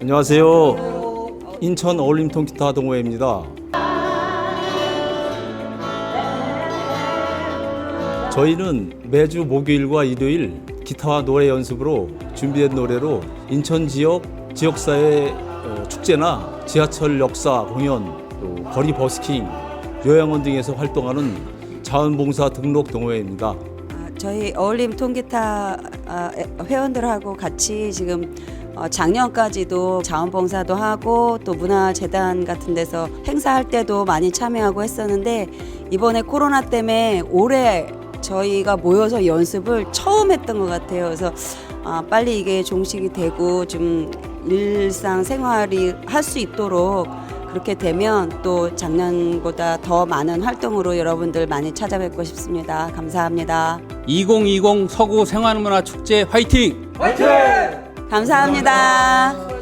안녕하세요. 인천 어울림 통 기타 동호회입니다. 저희는 매주 목요일과 일요일 기타와 노래 연습으로 준비된 노래로 인천 지역 지역사회 어, 축제나 지하철 역사 공연, 또 거리 버스킹, 요양원 등에서 활동하는 자원봉사 등록 동호회입니다. 아, 저희 어울림 통기타 아, 에- 회원들하고 같이 지금 어, 작년까지도 자원봉사도 하고 또 문화재단 같은 데서 행사할 때도 많이 참여하고 했었는데 이번에 코로나 때문에 올해 저희가 모여서 연습을 처음 했던 것 같아요. 그래서 아, 빨리 이게 종식이 되고 좀 일상 생활이 할 수 있도록 그렇게 되면 또 작년보다 더 많은 활동으로 여러분들 많이 찾아뵙고 싶습니다. 감사합니다. 2020 서구 생활문화 축제 화이팅! 감사합니다.